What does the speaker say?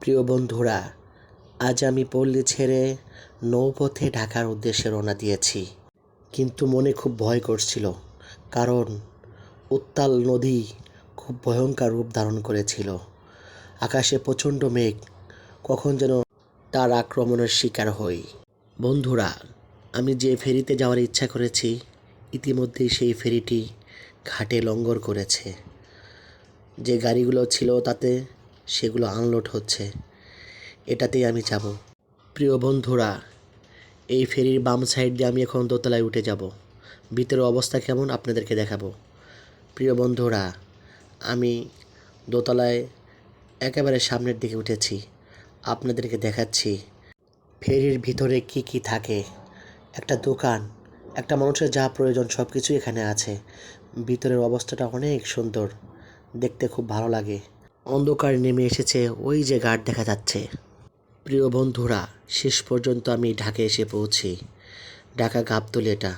প্রিয় বন্ধুরা, আজ আমি পল্লী ছেড়ে নৌপথে ঢাকার উদ্দেশ্যে রওনা দিয়েছি। কিন্তু মনে খুব ভয় করছিল, কারণ উত্তাল নদী খুব ভয়ঙ্কর রূপ ধারণ করেছিল। আকাশে প্রচণ্ড মেঘ, কখন যেন তার আক্রমণের শিকার হই। বন্ধুরা, আমি যে ফেরিতে যাওয়ার ইচ্ছা করেছি, ইতিমধ্যেই সেই ফেরিটি ঘাটে লঙ্গর করেছে। যে গাড়িগুলো ছিল তাতে সেগুলো আনলোড হচ্ছে। এটাতেই আমি যাব। প্রিয় বন্ধুরা, এই ফেরির বাম সাইড দিয়ে আমি এখন দোতলায় উঠে যাব। ভিতরের অবস্থা কেমন আপনাদেরকে দেখাবো। প্রিয় বন্ধুরা, আমি দোতলায় একেবারে সামনের দিকে উঠেছি। আপনাদেরকে দেখাচ্ছি ফেরির ভিতরে কি কি থাকে। একটা দোকান, একটা মানুষের যা প্রয়োজন সব কিছুই এখানে আছে। ভিতরের অবস্থাটা অনেক সুন্দর, দেখতে খুব ভালো লাগে। অন্ধকার নেমে এসেছে, ওই যে গার্ড দেখা যাচ্ছে। প্রিয় বন্ধুরা, শেষ পর্যন্ত আমি ঢাকে এসে পৌঁছি। ঢাকা গাবতলি এটা।